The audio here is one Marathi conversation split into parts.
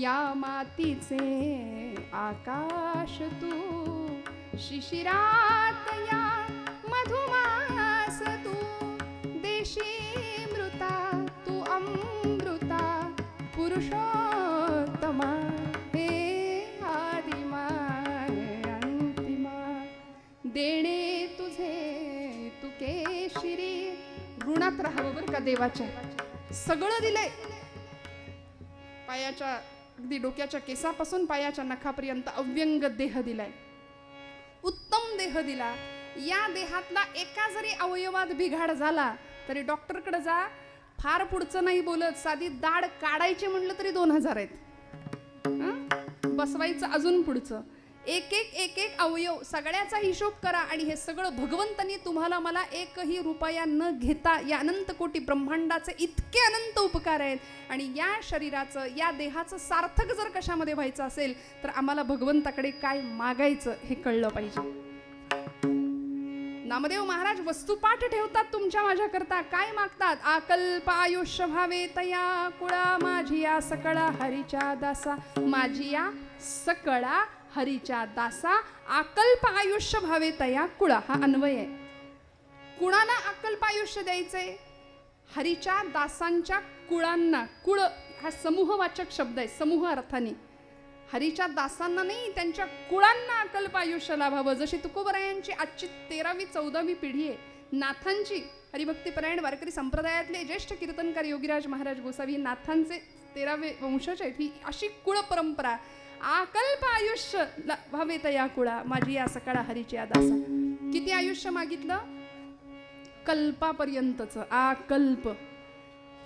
या मातीचे आकाश तू. शिशिरात या मधुमास तू. देशी मृता तू अमृता. पुरुषोत्तमा हे आदिमा अंतिमा. देणे तुझे तू केशिरी. ऋणात राहावं बरं का देवाच्या. सगळं दिलंय. पायाच्या अगदी डोक्याच्या केसापासून पायाच्या नखापर्यंत अव्यंग देह दिलाय. उत्तम देह दिला. या देहातला एका जरी अवयवात बिघाड झाला तरी डॉक्टरकडे जा. फार पुढचं नाही बोलत. साधी दाढ काढायची म्हणलं तरी दोन हजार आहेत. बसवायचं अजून पुढचं. एक एक एक एक अवयव सगळ्याचा हिशोब करा आणि हे सगळं भगवंतांनी तुम्हाला मला एकही रुपया न घेता या अनंत कोटी ब्रह्मांडाचे इतके अनंत उपकार आहेत. आणि या शरीराचं या देहाचं सार्थक जर कशामध्ये व्हायचं असेल तर आम्हाला भगवंताकडे काय मागायचं हे कळलं पाहिजे. नामदेव महाराज वस्तुपाठ ठेवतात तुमच्या माझ्याकरता. काय मागतात? आकल्प आयुष्य भावे तया कुळा माझी या सकळा हरीच्या दासा. माझी या सकळा हरीच्या दासा आकल्प आयुष्य भावे तया कुळा हा अन्वय. आहे कुणाला अकल्प आयुष्य द्यायचंय? हरीच्या दासांच्या कुळांना. कुळ हा समूहवाचक शब्द आहे समूह अर्थाने. हरीच्या दासांना नाही त्यांच्या कुळांना अकल्प आयुष्य लाभावं. जशी तुकोबरायांची आजची तेरावी चौदावी पिढी आहे नाथांची हरिभक्तीपरायण वारकरी संप्रदायातले ज्येष्ठ कीर्तनकार योगीराज महाराज गोसावी नाथांचे तेरावे वंशज आहेत. ही अशी कुळ परंपरा आकल्प आयुष्य ला- भावे तया कुळा. माझी या सकाळ हरीची या दासा किती आयुष्य मागितलं? कल्पापर्यंतच. आकल्प.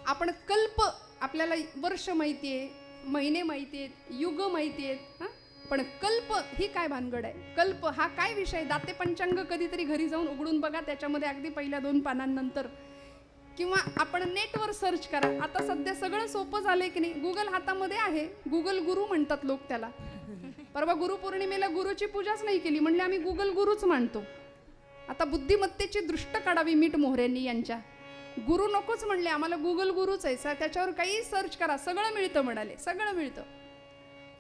आपण कल्प आपल्याला वर्ष माहिती आहे महिने माहिती आहेत युग माहिती आहेत हां? पण कल्प ही काय भानगड आहे? कल्प हा काय विषय? दाते पंचांग कधीतरी घरी जाऊन उघडून बघा. त्याच्यामध्ये अगदी पहिल्या दोन पानांनंतर किंवा आपण नेटवर सर्च करा. आता सध्या सगळं सोपं झालंय की नाही? गुगल हातामध्ये आहे. गुगल गुरु म्हणतात लोक त्याला. परवा गुरुपौर्णिमेला गुरुची पूजाच नाही केली. म्हणले आम्ही गुगल गुरुच मानतो. आता बुद्धिमत्तेची दृष्ट काढावी मीठ मोहऱ्यांनी यांच्या. गुरु नकोच म्हणले. आम्हाला गुगल गुरुच आहे. सर त्याच्यावर काही सर्च करा. सगळं मिळतं म्हणाले. सगळं मिळतं.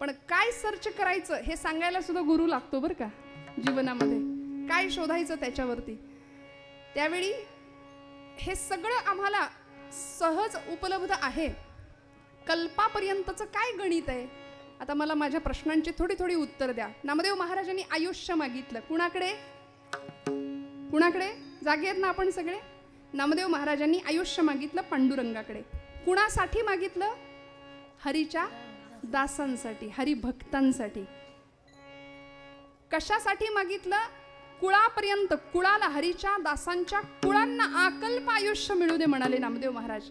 पण काय सर्च करायचं हे सांगायला सुद्धा गुरु लागतो बरं का? जीवनामध्ये. काय शोधायचं त्याच्यावरती? त्यावेळी हे सगळं आम्हाला सहज उपलब्ध आहे. कल्पापर्यंतचं काय गणित आहे? आता मला माझ्या प्रश्नांची थोडी थोडी उत्तर द्या. नामदेव महाराजांनी आयुष्य मागितलं. कुणाकडे? कुणाकडे? जागे आहेत ना आपण सगळे? नामदेव महाराजांनी आयुष्य मागितलं पांडुरंगाकडे. कुणासाठी मागितलं? हरीच्या दासांसाठी हरिभक्तांसाठी. कशासाठी मागितलं? कुळापर्यंत कुळाला हरीच्या दासांच्या कुळांना आकल्प आयुष्य मिळू दे म्हणाले नामदेव महाराज.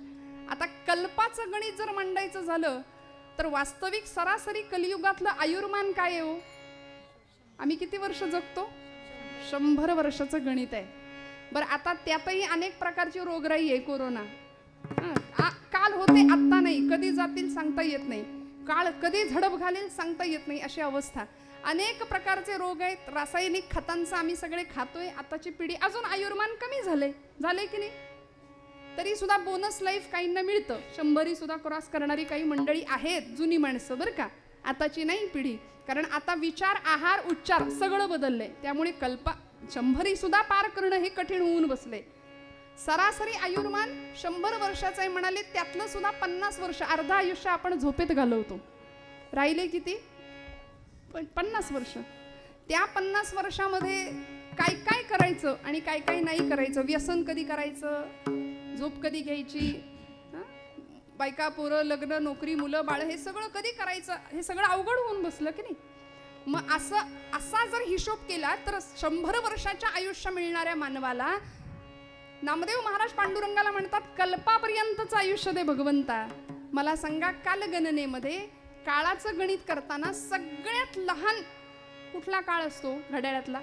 आता कल्पाचं गणित जर मांडायचं झालं तर वास्तविक सरासरी कलियुगातलं आयुर्मान काय आहे हो? आम्ही किती वर्ष जगतो? शंभर वर्षाचं गणित आहे. बरं आता त्यातही अनेक प्रकारची रोगराई आहे कोरोना. काल होते आत्ता नाही. कधी जातील सांगता येत नाही. काळ कधी झडप घालेल सांगता येत नाही अशी अवस्था. अनेक प्रकारचे रोग आहेत. रासायनिक खतांचं आम्ही सगळे खातोय. आताची पिढी अजून आयुर्मान कमी झाले झाले की नाही? तरी सुद्धा बोनस लाईफ काहींना मिळतं. शंभरी सुद्धा क्रॉस करणारी काही मंडळी आहेत जुनी माणसं बरं का? आताची नाही पिढी. कारण आता विचार आहार उच्चार सगळं बदललंय. त्यामुळे कल्पा शंभरी सुद्धा पार करणं हे कठीण होऊन बसलंय. सरासरी आयुर्मान शंभर वर्षाचं आहे म्हणाले त्यातलं सुद्धा पन्नास वर्ष अर्ध आयुष्य आपण झोपेत घालवतो. राहिले किती? पण पन्नास वर्ष. त्या पन्नास वर्षामध्ये काय काय करायचं आणि काय काय नाही करायचं? व्यसन कधी करायचं? झोप कधी घ्यायची? बायका पोरं लग्न नोकरी मुलं बाळ हे सगळं कधी करायचं? हे सगळं अवघड होऊन बसलं की नाही? मग असं असा जर हिशोब केला तर शंभर वर्षाच्या आयुष्य मिळणाऱ्या मानवाला नामदेव महाराज पांडुरंगाला म्हणतात कल्पापर्यंतचं आयुष्य दे भगवंता. मला सांगा कालगणनेमध्ये काळाचं गणित करताना सगळ्यात लहान कुठला काळ असतो घड्याळातला?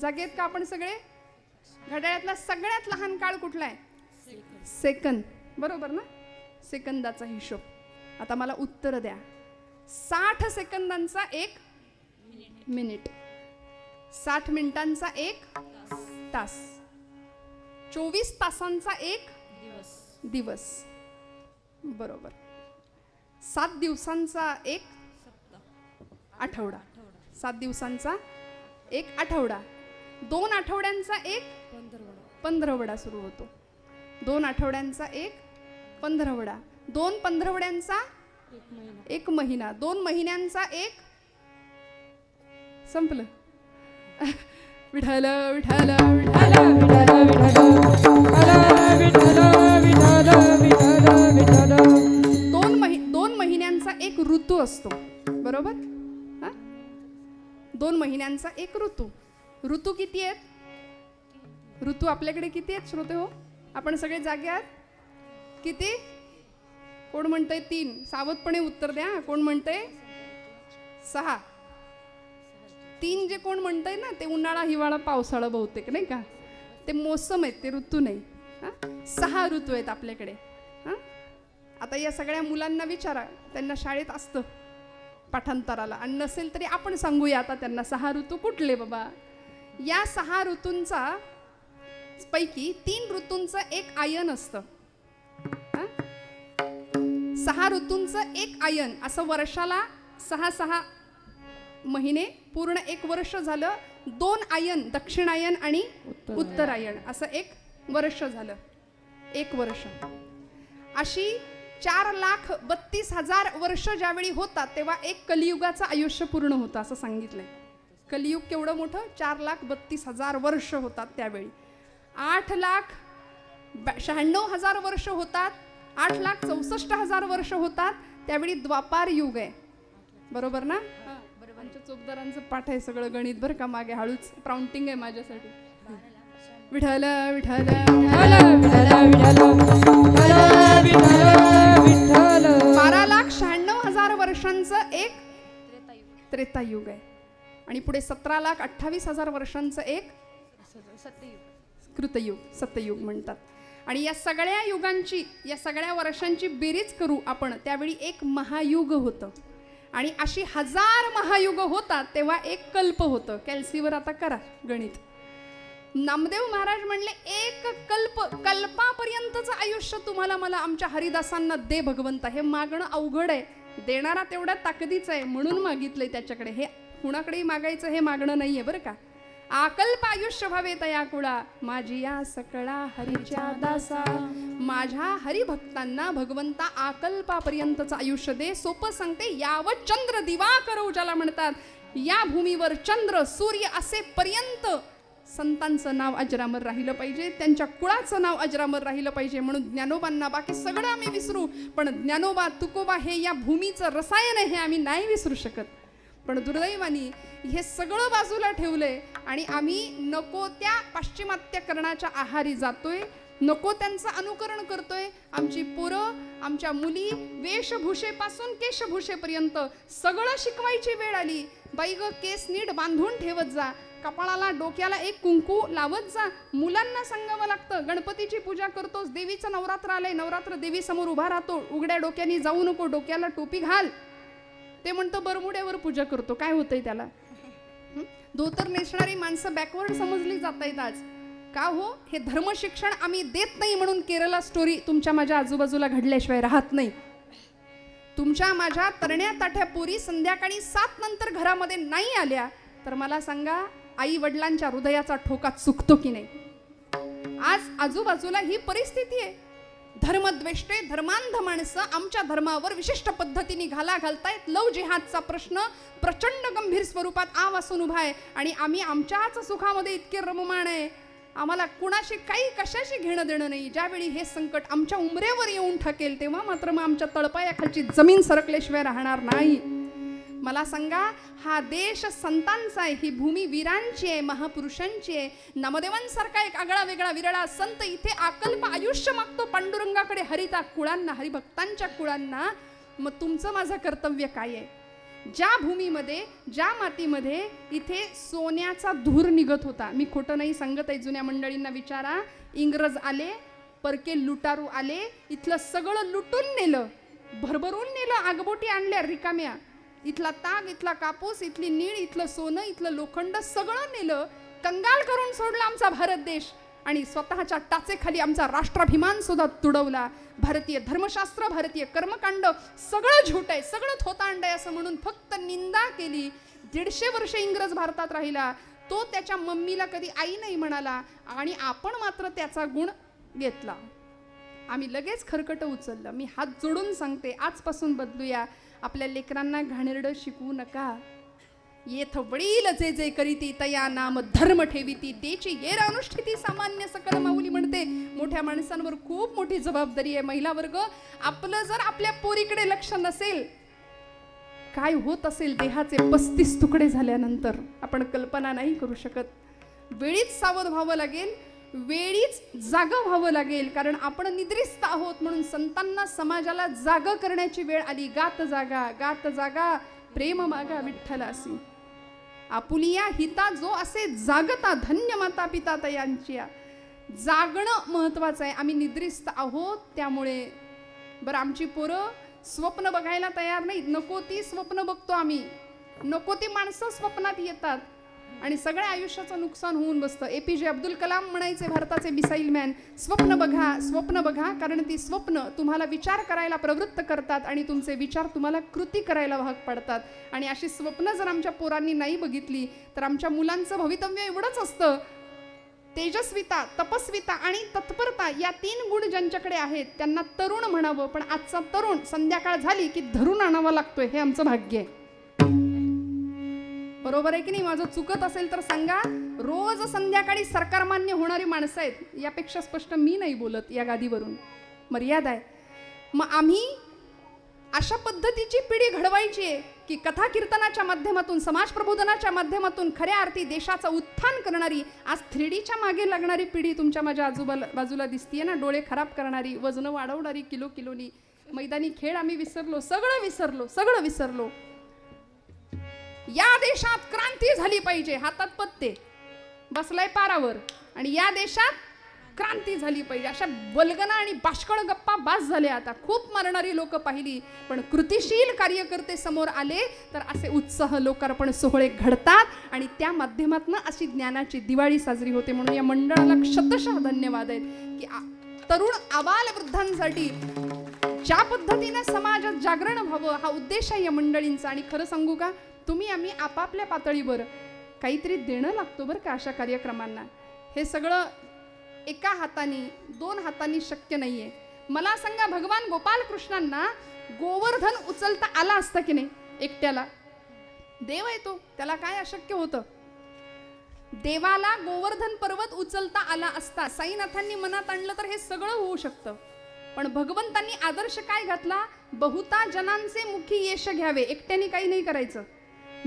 जागेत का आपण सगळे? घड्याळातला सगळ्यात लहान काळ कुठला आहे? सेकंद. बरोबर ना? सेकंदाचा हिशोब. आता मला उत्तर द्या. साठ सेकंदांचा एक मिनिट. साठ मिनिटांचा एक तास. चोवीस तासांचा एक दिवस. बरोबर. सात दिवसांचा एक आठवडा. सात दिवसांचा एक आठवडा. दोन आठवड्यांचा एक पंधरवडा. सुरू होतो. दोन आठवड्यांचा एक पंधरवडा. दोन पंधरवड्यांचा एक महिना. दोन महिन्यांचा एक संपलं. विठाल विठाल विठाल दोन महि दोन महिन्यांचा एक ऋतू असतो. बरोबर? हा? दोन महिन्यांचा एक ऋतू. ऋतू किती आहेत? ऋतू आपल्याकडे किती आहेत श्रोते हो? आपण सगळे जागे आहात? किती? कोण म्हणतंय तीन? सावधपणे उत्तर द्या. कोण म्हणतंय? सहा. तीन जे कोण म्हणतंय ना ते उन्हाळा हिवाळा पावसाळा बहुतेक नाही का? ते मोसम आहेत ते ऋतू नाही. हां? सहा ऋतू आहेत आपल्याकडे. हां? आता या सगळ्या मुलांना विचारा त्यांना शाळेत असतं पाठांतराला. आणि नसेल तरी आपण सांगूया आता त्यांना सहा ऋतू कुठले बाबा? या सहा ऋतूंचा पैकी तीन ऋतूंचं एक आयन असतं. सहा ऋतूंचं एक आयन असं वर्षाला सहा सहा महिने पूर्ण एक वर्ष झालं दोन आयन दक्षिणायन आणि उत्तरायण असं एक वर्ष झालं. एक वर्ष. अशी चार लाख बत्तीस हजार वर्ष ज्यावेळी होतात तेव्हा एक कलियुगाचं आयुष्य पूर्ण होतं असं सांगितलंय. कलियुग केवढं मोठं? चार लाख बत्तीस हजार वर्ष होतात त्यावेळी. आठ लाख शहाण्णव हजार वर्ष होतात आठ लाख चौसष्ट हजार वर्ष होतात त्यावेळी द्वापार युग आहे. बरोबर ना? आमच्या चोपदारांचं पाठ आहे सगळं गणित बरं का मागे हळूच प्राउंटिंग आहे माझ्यासाठी. विठलं विठल बारा लाख शहाण्णव हजार वर्षांचं एक त्रेतायुग आहे. आणि पुढे सतरा लाख अठ्ठावीस हजार वर्षांचं एक कृतयुग सत्ययुग म्हणतात. आणि या सगळ्या युगांची या सगळ्या वर्षांची बेरीज करू आपण त्यावेळी एक महायुग होतं. आणि अशी हजार महायुग होतात तेव्हा एक कल्प होतं. कॅल्सीवर आता करा गणित. नामदेव महाराज म्हणले एक कल्प कल्पापर्यंतचं आयुष्य तुम्हाला मला आमच्या हरिदासांना दे भगवंता. हे मागणं अवघड आहे. देणारा तेवढ्या ताकदीचं आहे. म्हणून मागितलंय त्याच्याकडे. हे कुणाकडेही मागायचं हे मागणं नाहीये बरं का. आकल्प आयुष्य व्हावे तया कुळा. माझी या सकळा हरीच्या दासा. माझ्या हरिभक्तांना भगवंता आकल्पापर्यंतचं आयुष्य दे सोपं सांगते यावत चंद्र दिवाकर ज्याला म्हणतात. या भूमीवर चंद्र सूर्य असेपर्यंत संतांचं नाव अजरामर राहिलं पाहिजे त्यांच्या कुळाचं नाव अजरामर राहिलं पाहिजे म्हणून ज्ञानोबांना बाकी सगळं आम्ही विसरू. पण ज्ञानोबा तुकोबा हे या भूमीचं रसायन हे आम्ही नाही विसरू शकत. पण दुर्दैवानी हे सगळं बाजूला ठेवलंय आणि आम्ही नको त्या पाश्चिमात्यकरणाच्या आहारी जातोय नको त्यांचं अनुकरण करतोय. आमची पोरं आमच्या मुली वेशभूषेपासून केशभूषेपर्यंत सगळं शिकवायची वेळ आली. बाई ग केस नीट बांधून ठेवत जा. कपाळाला डोक्याला एक कुंकू लावत जा. मुलांना सांगावं लागतं गणपतीची पूजा करतोस देवीचं नवरात्र आलंय नवरात्र देवीसमोर उभा राहतो. उघड्या डोक्याने जाऊ नको डोक्याला टोपी घाल. ते म्हणतो बरमुड्यावर पूजा करतो. काय होतंय त्याला? धोतर नेसणारी माणसं बॅकवर्ड समजली जात आहेत आज. का हो? हे धर्म शिक्षण आम्ही देत नाही म्हणून केरला स्टोरी तुमच्या माझ्या आजूबाजूला घडल्याशिवाय राहत नाही. तुमच्या माझ्या तरण्या ताठ्या पोरी संध्याकाळी सात नंतर घरामध्ये नाही आल्या तर मला सांगा आई वडिलांच्या हृदयाचा ठोका चुकतो की नाही? आज आजूबाजूला ही परिस्थिती आहे. धर्मद्वेष्टे धर्मांध माणसं आमच्या धर्मावर विशिष्ट पद्धतीने घाला घालतायत लव जिहादचा प्रश्न प्रचंड गंभीर स्वरूपात आव असून उभा आहे आणि आम्ही आमच्याच सुखामध्ये इतके रममाण आहे. आम्हाला कुणाशी काही कशाशी घेणं देणं नाही. ज्यावेळी हे संकट आमच्या उमरेवर येऊन ठकेल तेव्हा मात्र मग आमच्या तळपायाखालची जमीन सरकल्याशिवाय राहणार नाही. मला सांगा हा देश संतांचा आहे ही भूमी वीरांची आहे महापुरुषांची आहे. नामदेवांसारखा एक आगळा वेगळा विरळा संत इथे आकल्प आयुष्य मागतो पांडुरंगाकडे हरिता कुळांना हरिभक्तांच्या कुळांना. मग तुमचं माझं कर्तव्य काय आहे? ज्या भूमीमध्ये ज्या मातीमध्ये इथे सोन्याचा धूर निघत होता. मी खोटं नाही सांगत आहे जुन्या मंडळींना विचारा. इंग्रज आले परके लुटारू आले इथलं सगळं लुटून नेलं. भरभरून नेलं आगबोटी आणल्या रिकाम्या. इथला ताग इथला कापूस इथली नीळ इथलं सोनं इथलं लोखंड सगळं नेलं कंगाल करून सोडला आमचा भारत देश. आणि स्वतःच्या टाचेखाली आमचा राष्ट्राभिमान सुद्धा तुडवला. भारतीय धर्मशास्त्र भारतीय कर्मकांड सगळं झूट आहे सगळं थोतांड आहे असं म्हणून फक्त निंदा केली. दीडशे वर्ष इंग्रज भारतात राहिला. तो त्याच्या मम्मीला कधी आई नाही म्हणाला आणि आपण मात्र त्याचा गुण घेतला. आम्ही लगेच खरकटं उचललं. मी हात जोडून सांगते आजपासून बदलूया. आपल्या लेकरांना घाणेरडं शिकवू नका. येथ वडील जे जे करीती तया नाम धर्म ठेविती तेची येर अनुष्ठिती सामान्य सकल माऊली म्हणते. मोठ्या माणसांवर खूप मोठी जबाबदारी आहे महिला वर्ग आपलं जर आपल्या पोरीकडे लक्ष नसेल काय होत असेल देहाचे पस्तीस तुकडे झाल्यानंतर आपण कल्पना नाही करू शकत. वेळीच सावध व्हावं लागेल. वेळीच जागं व्हावं लागेल कारण आपण निद्रिस्त आहोत म्हणून संतांना समाजाला जाग करण्याची वेळ आली. गात जागा गात जागा प्रेम मागा विठ्ठलासी. आपुलिया हिता जो असे जागता धन्य माता पिता तयांची जागणं महत्वाचं आहे. आम्ही निद्रिस्त आहोत त्यामुळे बरं आमची पोरं स्वप्न बघायला तयार नाहीत. नको ती स्वप्न बघतो आम्ही. नको ती माणसं स्वप्नात येतात. आणि सगळ्या आयुष्याचं नुकसान होऊन बसतं. ए पी जे अब्दुल कलाम म्हणायचे भारताचे मिसाईल मॅन स्वप्न बघा स्वप्न बघा कारण ती स्वप्न तुम्हाला विचार करायला प्रवृत्त करतात आणि तुमचे विचार तुम्हाला कृती करायला भाग पडतात. आणि अशी स्वप्न जर आमच्या पोरांनी नाही बघितली तर आमच्या मुलांचं भवितव्य एवढंच असतं. तेजस्विता तपस्विता आणि तत्परता या तीन गुण ज्यांच्याकडे आहेत त्यांना तरुण म्हणावं. पण आजचा तरुण संध्याकाळ झाली की धरून आणावा लागतोय हे आमचं भाग्य आहे. बरोबर आहे की नाही? माझं चुकत असेल तर सांगा. रोज संध्याकाळी सरकारमान्य होणारी माणसं आहेत यापेक्षा स्पष्ट मी नाही बोलत या गादीवरून. मर्यादा आहे. मग आम्ही अशा पद्धतीची पिढी घडवायची आहे की कथा कीर्तनाच्या माध्यमातून समाज प्रबोधनाच्या माध्यमातून खऱ्या अर्थी देशाचं उत्थान करणारी आज थ्री डीच्या मागे लागणारी पिढी तुमच्या माझ्या आजूबाला बाजूला दिसतीये ना? डोळे खराब करणारी वजनं वाढवणारी किलो किलोनी मैदानी खेळ आम्ही विसरलो सगळं विसरलो सगळं विसरलो. या देशात क्रांती झाली पाहिजे हातात पत्ते बसलाय पारावर. आणि या देशात क्रांती झाली पाहिजे. अशा बलगना आणि बाष्कळ गप्पा बास झाल्या. आता खूप मरणारी लोक पाहिली पण कृतिशील कार्यकर्ते समोर आले तर असे उत्साह लोकार्पण सोहळे घडतात. आणि त्या माध्यमातून अशी ज्ञानाची दिवाळी साजरी होते म्हणून या मंडळाला शतशः धन्यवाद आहेत की तरुण आबाल वृद्धांसाठी ज्या पद्धतीने समाजात जागरण व्हावं हा उद्देश आहे या मंडळींचा. आणि खरं सांगू का? तुम्ही आम्ही आपापल्या पातळीवर काहीतरी देणं लागतो बरं का अशा कार्यक्रमांना. हे सगळं एका हाताने दोन हातांनी शक्य नाही आहे मला सांगा भगवान गोपाल कृष्णांना गोवर्धन उचलता आला असता की नाही एकट्याला? देव आहे तो त्याला काय अशक्य होतं? देवाला गोवर्धन पर्वत उचलता आला असता साईनाथांनी मनात आणलं तर हे सगळं होऊ शकतं. पण भगवंतांनी आदर्श काय घातला? बहुता जनांचे मुखी यश घ्यावे. एकट्याने काही नाही करायचं.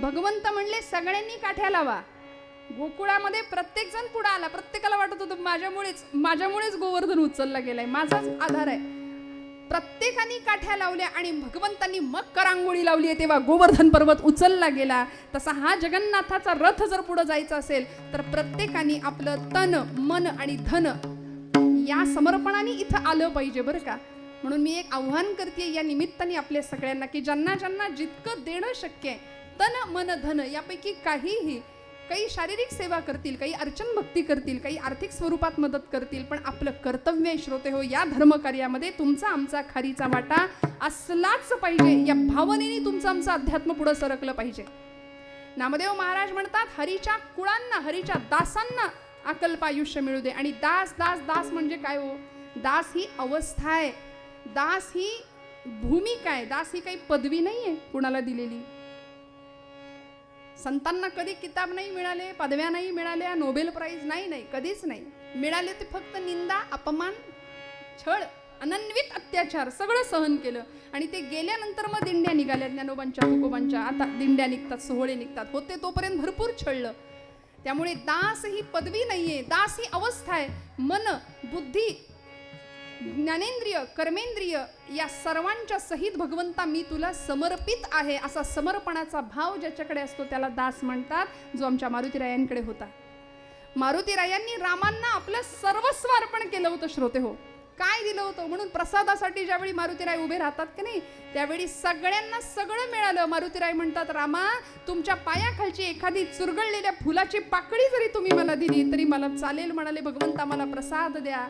भगवंत म्हणले सगळ्यांनी काठ्या लावा. गोकुळामध्ये प्रत्येक जण पुढे आला. प्रत्येकाला वाटत होतं माझ्यामुळेच माझ्यामुळेच गोवर्धन उचलला गेलाय. माझाच आधार आहे. प्रत्येकाने काठ्या लावल्या आणि भगवंतांनी मग करांगोळी लावली आहे. तेव्हा गोवर्धन पर्वत उचलला गेला. तसा हा जगन्नाथाचा रथ जर पुढे जायचा असेल तर प्रत्येकाने आपलं तन मन आणि धन या समर्पणाने इथं आलं पाहिजे बरं का? म्हणून मी एक आव्हान करते या निमित्ताने आपल्या सगळ्यांना की ज्यांना ज्यांना जितकं देणं शक्य आहे तन मन धन यापैकी काहीही काही शारीरिक सेवा करतील काही अर्चन भक्ती करतील काही आर्थिक स्वरूपात मदत करतील पण आपलं कर्तव्य श्रोते हो या धर्मकार्यामध्ये तुमचा आमचा खारीचा वाटा असलाच पाहिजे. या भावनेने तुमचं आमचं अध्यात्म पुढं सरकलं पाहिजे. नामदेव महाराज म्हणतात हरीच्या कुळांना हरीच्या दासांना अकल्प आयुष्य मिळू दे. आणि दास दास दास म्हणजे काय हो? दास ही अवस्था आहे. दास ही भूमिका आहे. दास ही काही पदवी नाही आहे कुणाला दिलेली. संतांना कधी किताब नाही मिळाले पदव्या नाही मिळाल्या नोबेल प्राईज नाही नाही कधीच नाही. मिळाले ते फक्त निंदा अपमान छळ अनन्वित अत्याचार सगळं सहन केलं. आणि ते गेल्यानंतर मग दिंड्या निघाल्या ज्ञानोबांच्या तुकोबांच्या आता दिंड्या निघतात सोहळे निघतात. होते तोपर्यंत भरपूर छळलं. त्यामुळे दास ही पदवी नाहीये दास ही अवस्था आहे. मन बुद्धी ज्ञानेंद्रिय कर्मेंद्रिय या सर्वांच्या सहित भगवंता मी तुला समर्पित आहे असा समर्पणाचा भाव ज्याच्याकडे असतो त्याला दास म्हणतात जो आमच्या मारुतीरायांकडे होता. मारुतीरायांनी रामांना आपलं सर्वस्व अर्पण केलं होतं श्रोते हो. काय दिलं होतं? म्हणून प्रसादासाठी ज्यावेळी मारुतीराय उभे राहतात की नाही त्यावेळी सगळ्यांना सगळं मिळालं. मारुतीराय म्हणतात रामा तुमच्या पायाखालची एखादी चुरगळलेल्या फुलाची पाकळी जरी तुम्ही मला दिली तरी मला चालेल म्हणाले भगवंता मला प्रसाद द्या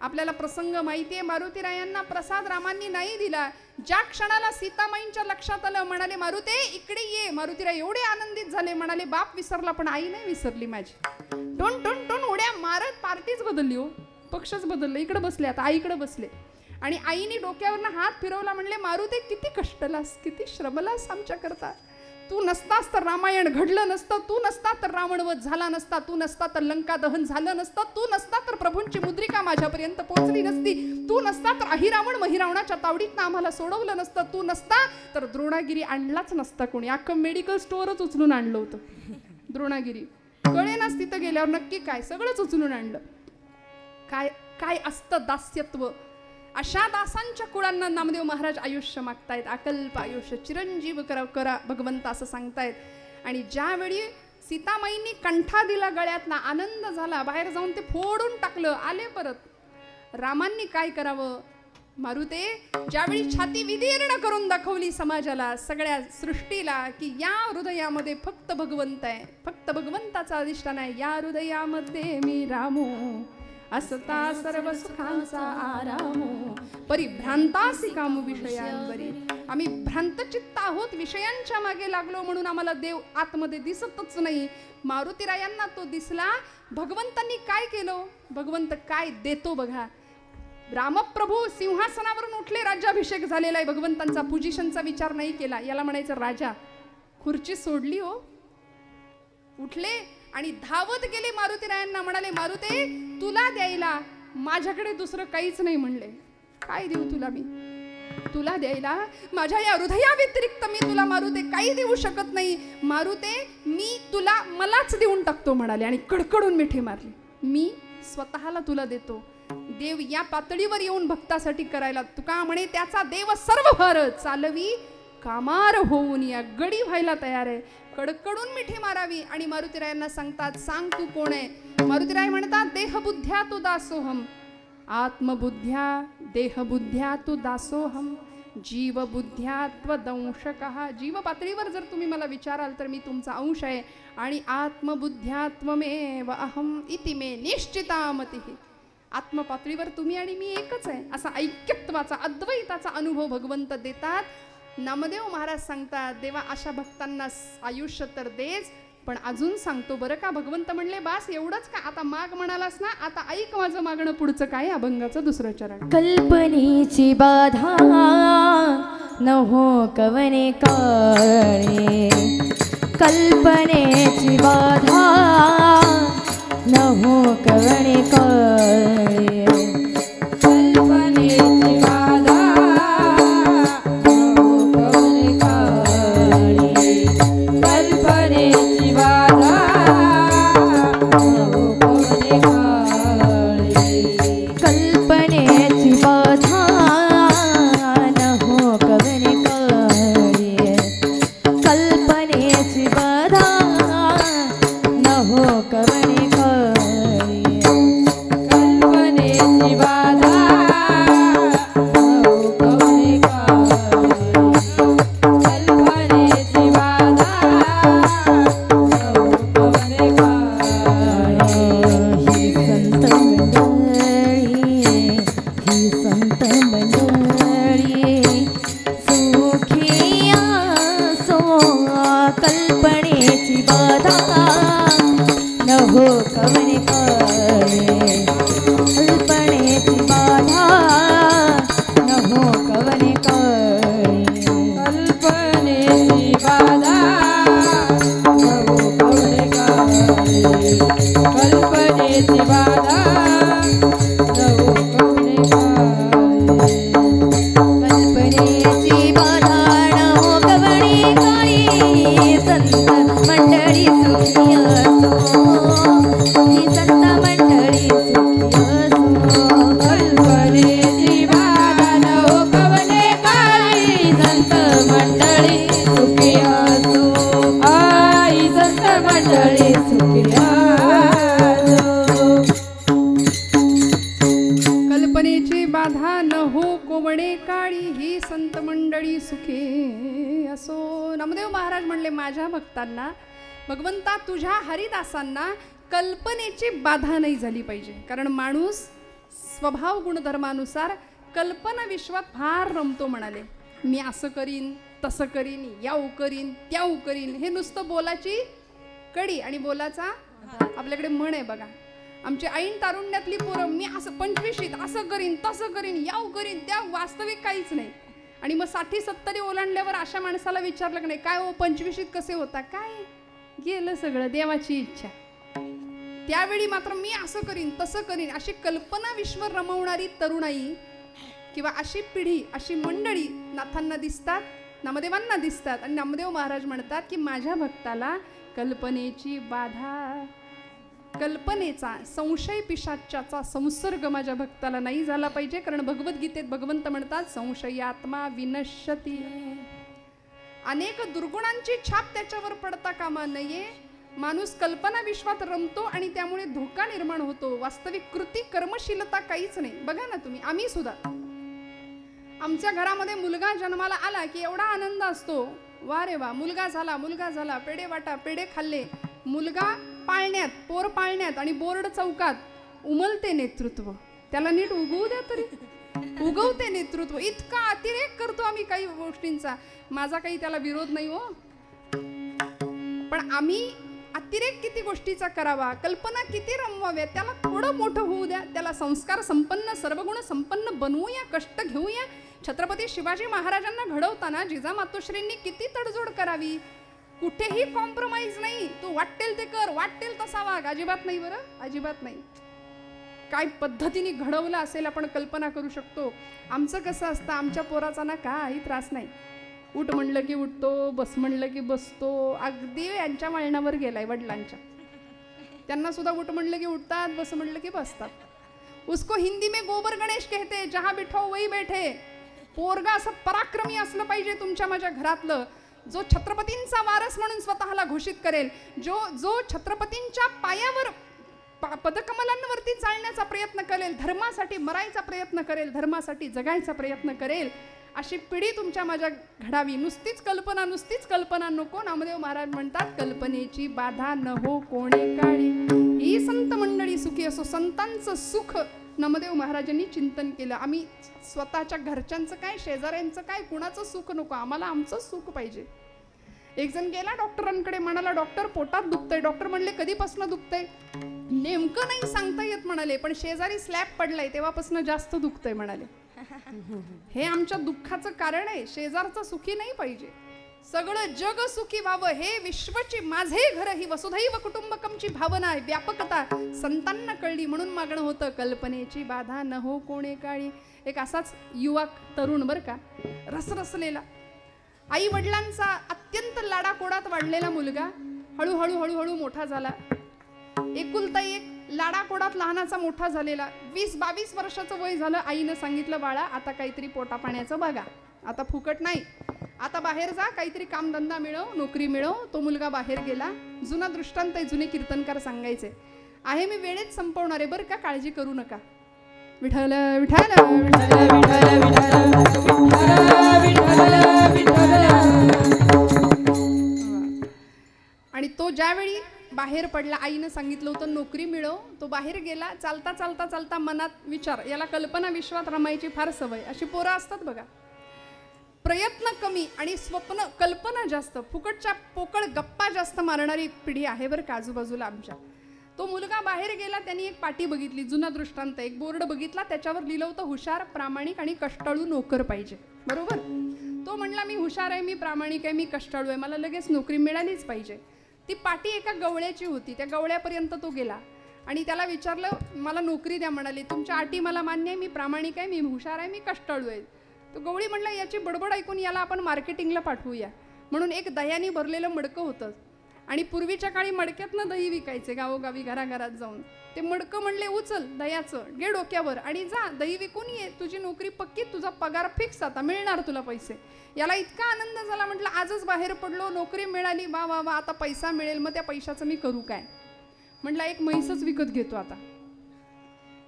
आपल्याला प्रसंग माहितीये मारुतीरायांना प्रसाद रामांनी नाही दिला. ज्या क्षणाला सीतामाईंच्या लक्षात आलं म्हणाले मारुते इकडे ये. मारुतीराय एवढे आनंदित झाले म्हणाले बाप विसरला पण आई नाही विसरली माझी. टोन टोन टोन उड्या मारत पार्टीच बदलली हो. पक्षच बदललं. इकडे बसले आता आईकडे बसले. आणि आईने डोक्यावरनं हात फिरवला म्हणले मारुते किती कष्टलास किती श्रमलास आमच्या करता तू नसतास तर रामायण घडलं नसतं तू नसता तर रावणवध झाला नसता तू नसता तर लंका दहन झालं नसतं तू नसता तर प्रभूंची मुद्रिका माझ्यापर्यंत पोहोचली नसती तू नसता तर अहिरावण महिरावणाच्या तावडीतनं आम्हाला सोडवलं नसतं तू नसता तर द्रोणागिरी आणलाच नसता कोणी. अख्खं मेडिकल स्टोअरच उचलून आणलं होतं. द्रोणागिरी. कळेनाच तिथं गेल्यावर नक्की काय? सगळंच उचलून आणलं. काय काय असतं दास्यत्व? अशा दासांच्या कुळांना नामदेव महाराज आयुष्य मागतायत अकल्प आयुष्य चिरंजीव करा करा भगवंत असं सांगतायत. आणि ज्यावेळी सीतामाईंनी कंठा दिला गळ्यातला आनंद झाला बाहेर जाऊन ते फोडून टाकलं आले परत. रामांनी काय करावं? मारुते ज्यावेळी छाती विदीर्ण करून दाखवली समाजाला सगळ्या सृष्टीला की या हृदयामध्ये फक्त भगवंत आहे फक्त भगवंताचा अधिष्ठान आहे या हृदयामध्ये मी रामू. असता सर्व सुखांचा आराम. परिभ्रांतासी कामू विषयांवरी. आम्ही भ्रांतचित्त आहोत विषयांच्या मागे लागलो म्हणून आम्हाला देव आतमध्ये दिसतच नाही. मारुतीरायांना तो दिसला. भगवंतांनी काय केलं? भगवंत काय देतो बघा. रामप्रभू सिंहासनावरून उठले राज्याभिषेक झालेला आहे. भगवंतांचा पोजिशनचा विचार नाही केला. याला म्हणायचं राजा खुर्ची सोडली हो. उठले आणि धावत गेले मारुतीरायांना म्हणाले मारुते तुला द्यायला माझ्याकडे दुसरं काहीच नाही म्हणले. काय देऊ तुला मी? तुला द्यायला माझ्या या हृदया व्यतिरिक्त मी तुला मारुते काही देऊ शकत नाही. मारुते मी तुला मलाच देऊन टाकतो म्हणाले आणि कडकडून मिठी मारली. मी स्वतःला तुला देतो. देव या पातळीवर येऊन भक्तासाठी करायला तुका म्हणे त्याचा देव सर्व भर चालवी कामार होऊन या गडी व्हायला तयार आहे. कडकडून मिठी मारावी आणि मारुतीरायांना सांगतात सांग तू कोण आहे? मारुतीराय म्हणतात देहबुद्ध्या तू दासोहम. आत्मबुद्ध्या देहबुद्ध्या तू दासोहम जीवबुद्ध्या त्वदंशक. जीव पातळीवर जर तुम्ही मला विचाराल तर मी तुमचा अंश आहे. आणि आत्मबुद्ध्यात्वमेव अहम इति मे निश्चितामती. आत्मपातळीवर तुम्ही आणि मी एकच आहे असा ऐक्यत्वाचा अद्वैताचा अनुभव भगवंत देतात. नामदेव महाराज सांगतात देवा अशा भक्तांना आयुष्य तर देच पण अजून सांगतो बरं का भगवंत म्हणले बास एवढंच का आता माग म्हणालास ना आता ऐक माझं मागणं पुढचं काय अभंगाचं दुसरं चरण. कल्पनेची बाधा न हो कवने काळे कल्पनेची बाधा न हो कवने काळे महाराज माझ्या भक्तांना भगवंता तुझ्या हरिदासांना कल्पनेची बाधा नाही झाली पाहिजे. कारण माणूस स्वभाव गुणधर्मानुसार कल्पना विश्वात फार रमतो म्हणाले. मी असं करीन तसं करीन याऊ करीन त्याऊ करीन हे नुसतं बोलाची कडी आणि बोलाचा आपल्याकडे म्हण आहे बघा. आमची ऐन तारुण्यातली पोरं मी असं पंचवीशीत असं करीन तसं करीन याव करीन त्या वास्तविक काहीच नाही. आणि मग साठी सत्तरी ओलांडल्यावर अशा माणसाला विचारलं की नाही काय हो पंचवीशीत कसे होता? काय? गेलं सगळं देवाची इच्छा. त्यावेळी मात्र मी असं करीन तसं करीन अशी कल्पना विश्व रमवणारी तरुणाई किंवा अशी पिढी अशी मंडळी नाथांना दिसतात नामदेवांना दिसतात आणि नामदेव महाराज म्हणतात की माझ्या भक्ताला कल्पनेची बाधा. कल्पनेचा संशय पिशाच्याचा संसर्ग माझ्या भक्ताला नाही झाला पाहिजे कारण भगवद्गीतेत भगवंत म्हणतात संशयात्मा विनश्यती. अनेक दुर्गुणांची छाप त्याच्यावर पडता कामा नये. माणूस कल्पना विश्वात रमतो आणि त्यामुळे धोका निर्माण होतो. वास्तविक कृती कर्मशीलता काहीच नाही. बघा ना तुम्ही आम्ही सुद्धा. आमच्या घरामध्ये मुलगा जन्माला आला की एवढा आनंद असतो. वा रे वा मुलगा झाला मुलगा झाला पेढे वाटा पेढे खाल्ले. मुलगा पाळण्यात पोर पाळण्यात आणि बोर्ड चौकात उमलते नेतृत्व. त्याला नीट उगवू द्या तरी. उगवते नेतृत्व. इतका अतिरेक करतो आम्ही काही गोष्टींचा. माझा काही त्याला विरोध नाही हो. पण आम्ही अतिरेक किती गोष्टीचा करावा कल्पना किती रमवाव्या त्याला थोडं मोठं होऊ द्या. त्याला संस्कार संपन्न सर्वगुण संपन्न बनवूया कष्ट घेऊया. छत्रपती शिवाजी महाराजांना घडवताना जिजामातोश्रींनी किती तडजोड करावी? कुठेही कॉम्प्रोमाइज नाही. तू वाटेल ते कर वाटेल तसा वाग. अजिबात नाही बरं? अजिबात नाही. काय पद्धतीने घडवलं असेल आपण कल्पना करू शकतो. आमचं कसं असतं आमच्या पोराचा ना काही त्रास नाही. उठ म्हणलं की उठतो बस म्हणलं की बसतो. अगदी यांच्या वळणावर गेलाय वडिलांच्या. त्यांना सुद्धा उठ म्हणलं की उठतात बस म्हणलं की बसतात. उसको हिंदी में गोबर गणेश कहते जहा बिठो वही बैठे. पोरगा असं पराक्रमी असलं पाहिजे तुमच्या माझ्या घरातलं. जो छत्रपतींचा वारस म्हणून स्वतःला घोषित करेल जो जो छत्रपतींच्या पायावर प- पदकमलांवरती चालण्याचा प्रयत्न करेल धर्मासाठी मरायचा प्रयत्न करेल धर्मासाठी जगायचा प्रयत्न करेल अशी पिढी तुमच्या माझ्या घडावी. नुसतीच कल्पना नुसतीच कल्पना नको नामदेव महाराज म्हणतात कल्पनेची बाधा न हो कोणे काळी. ही संत मंडळी सुखी असो संतांचं सुख नमदेव महाराजांनी चिंतन केलं. आम्ही स्वतःच्या घरच्यांचं काय शेजाऱ्यांचं काय कुणाचं सुख नको आम्हाला आमचं सुख पाहिजे. एक जण गेला डॉक्टरांकडे म्हणाला डॉक्टर पोटात दुखतंय. डॉक्टर म्हणले कधीपासून दुखतंय? नेमकं नाही सांगता येत म्हणाले पण शेजारी स्लॅब पडलाय तेव्हापासून जास्त दुखतंय म्हणाले. हे आमच्या दुःखाचं कारण आहे. शेजारचं सुखी नाही पाहिजे. सगळं जग सुखी व्हावं हे विश्वची माझे घर ही वसुधैव कुटुंबकमची भावना आहे. व्यापकता संतांना कळली म्हणून मागणं होतं. कल्पनेची बाधा न हो कोणे काळी. एक असाच युवक तरुण बरं का रसरसलेला. आई वडिलांचा अत्यंत लाडाकोडात वाढलेला मुलगा हळूहळू हळूहळू मोठा झाला. एकुलता एक लाडाकोडात लहानाचा मोठा झालेला. वीस बावीस वर्षाचं वय झालं आईनं सांगितलं बाळा आता काहीतरी पोटापाण्याचं बघा. आता फुकट नाही. आता बाहेर जा काहीतरी कामधंदा मिळव नोकरी मिळव. तो मुलगा बाहेर गेला. जुना दृष्टांत आहे जुने कीर्तनकार सांगायचे. आहे मी वेळेत संपवणार आहे बरं का? काळजी करू नका. विठ्ठल विठ्ठल विठ्ठल आणि तो ज्यावेळी बाहेर पडला आईनं सांगितलं होतं नोकरी मिळव. तो बाहेर गेला चालता चालता चालता मनात विचार. याला कल्पना विश्वात रमायची फार सवय. अशी पोरं असतात बघा. प्रयत्न कमी आणि स्वप्न कल्पना जास्त फुकटच्या पोकळ गप्पा जास्त मारणारी पिढी आहे बरं का आजूबाजूला आमच्या. तो मुलगा बाहेर गेला त्यांनी एक पाटी बघितली जुना दृष्टांत एक बोर्ड बघितला त्याच्यावर लिहिलं होतं हुशार प्रामाणिक आणि कष्टाळू नोकर पाहिजे. बरोबर? तो म्हणला मी हुशार आहे मी प्रामाणिक आहे मी कष्टाळू आहे मला लगेच नोकरी मिळालीच पाहिजे. ती पाटी एका गवळ्याची होती त्या गवळ्यापर्यंत तो गेला आणि त्याला विचारलं मला नोकरी द्या म्हणाली तुमच्या अटी मला मान्य आहे मी प्रामाणिक आहे मी हुशार आहे मी कष्टाळू आहे. तर गवळी म्हटलं याची बडबड ऐकून याला आपण मार्केटिंगला पाठवूया. म्हणून एक दह्याने भरलेलं मडकं होतं. आणि पूर्वीच्या काळी मडक्यातनं दही विकायचे गावोगावी घराघरात जाऊन. ते मडकं म्हणले उचल दह्याचं घे डोक्यावर आणि जा दही विकून ये. तुझी नोकरी पक्की तुझा पगार फिक्स आता मिळणार तुला पैसे. याला इतका आनंद झाला म्हटलं आजच बाहेर पडलो नोकरी मिळाली वा वा वा आता पैसा मिळेल मग त्या पैशाचं मी करू काय? म्हटलं एक म्हैसच विकत घेतो आता.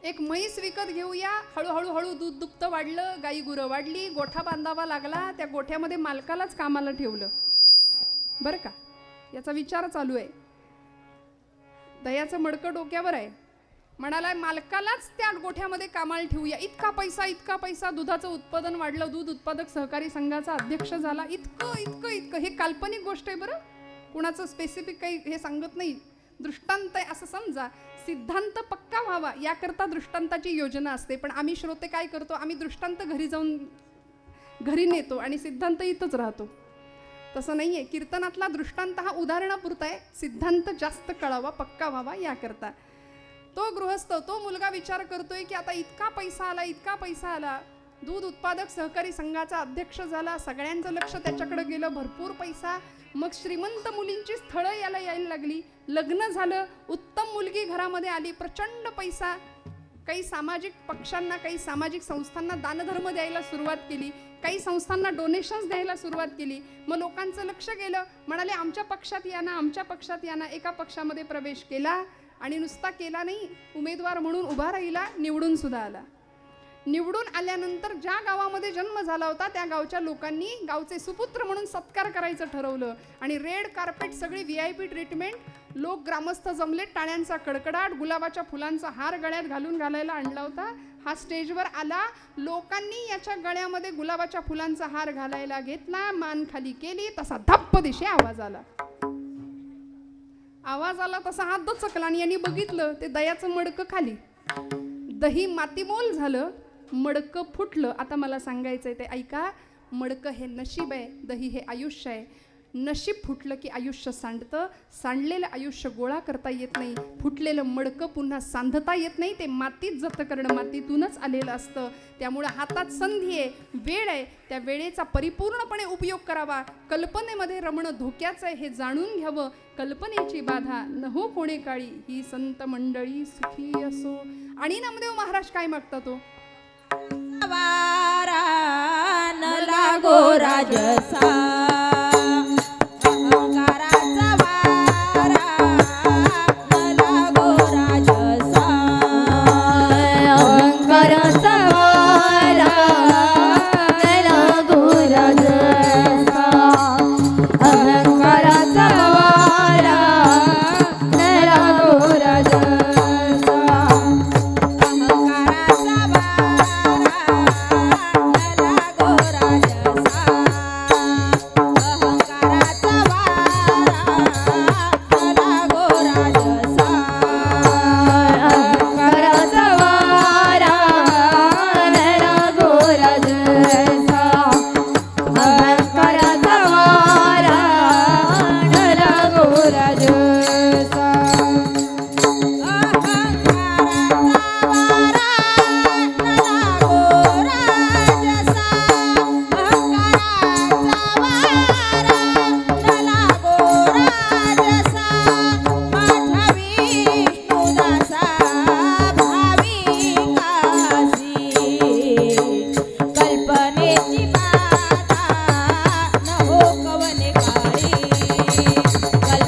एक म्हैस विकत घेऊया. हळूहळू हळू दूध दुभतं वाढलं गाई गुरं वाढली गोठा बांधावा लागला त्या गोठ्यामध्ये मालकालाच कामाला ठेवलं. बरं का? याचा विचार चालू आहे. दयाचं मडकं डोक्यावर आहे. म्हणाला मालकालाच त्या गोठ्यामध्ये कामाला ठेवूया. इतका पैसा इतका पैसा दुधाचं उत्पादन वाढलं दूध उत्पादक सहकारी संघाचा अध्यक्ष झाला. इतकं इतकं इतकं. हे काल्पनिक गोष्ट आहे बरं. कुणाचं स्पेसिफिक काही हे सांगत नाही. दृष्टांत आहे असं समजा. सिद्धांत पक्का व्हावा याकरता दृष्टांताची योजना असते. पण आम्ही श्रोते काय करतो? आम्ही दृष्टांत घरी जाऊन घरी नेतो आणि सिद्धांत इथंच राहतो. तसं नाही आहे कीर्तनातला दृष्टांत हा उदाहरणापुरता आहे. सिद्धांत जास्त कळावा पक्का व्हावा याकरता. तो गृहस्थ तो मुलगा विचार करतोय की आता इतका पैसा आला इतका पैसा आला. दूध उत्पादक सहकारी संघाचा अध्यक्ष झाला. सगळ्यांचं लक्ष त्याच्याकडे गेलं. भरपूर पैसा. मग श्रीमंत मुलींची स्थळं याला यायला लागली. लग्न झालं उत्तम मुलगी घरामध्ये आली प्रचंड पैसा काही सामाजिक पक्षांना काही सामाजिक संस्थांना दानधर्म द्यायला सुरुवात केली. काही संस्थांना डोनेशन्स द्यायला सुरुवात केली. मग लोकांचं लक्ष गेलं. म्हणाले आमच्या पक्षात या ना आमच्या पक्षात या ना. एका पक्षामध्ये प्रवेश केला आणि नुसता केला नाही उमेदवार म्हणून उभा राहिला निवडून सुद्धा आला. निवडून आल्यानंतर ज्या गावामध्ये जन्म झाला होता त्या गावच्या लोकांनी गावचे सुपुत्र म्हणून सत्कार करायचं ठरवलं. आणि रेड कार्पेट सगळी व्ही आय पी ट्रीटमेंट लोक ग्रामस्थ जमले टाळ्यांचा कडकडाट गुलाबाच्या फुलांचा हार गळ्यात घालून घालायला आणला होता. हा स्टेजवर आला. लोकांनी याच्या गळ्यामध्ये गुलाबाच्या फुलांचा हार घालायला घेतला. मान खाली केली. तसा धप्प दिशे आवाज आला. आवाज आला तसा हात दचकला आणि यांनी बघितलं ते दयाचं मडकं खाली. दही मातीमोल झालं. मडकं फुटलं. आता मला सांगायचं आहे ते ऐका मडकं हे नशीब आहे दही हे आयुष्य आहे. नशीब फुटलं की आयुष्य सांडतं. सांडलेलं आयुष्य गोळा करता येत नाही. फुटलेलं मडकं पुन्हा सांधता येत नाही. ते मातीत जत करणं मातीतूनच आलेलं असतं. त्यामुळं हातात संधी आहे वेळ आहे. त्या वेळेचा परिपूर्णपणे उपयोग करावा. कल्पनेमध्ये रमणं धोक्याचं आहे हे जाणून घ्यावं. कल्पनेची बाधा न हो कोणे काळी. ही संत मंडळी सुखी असो. आणि नामदेव महाराज काय मागता तो हो? वारा न लागो राजसा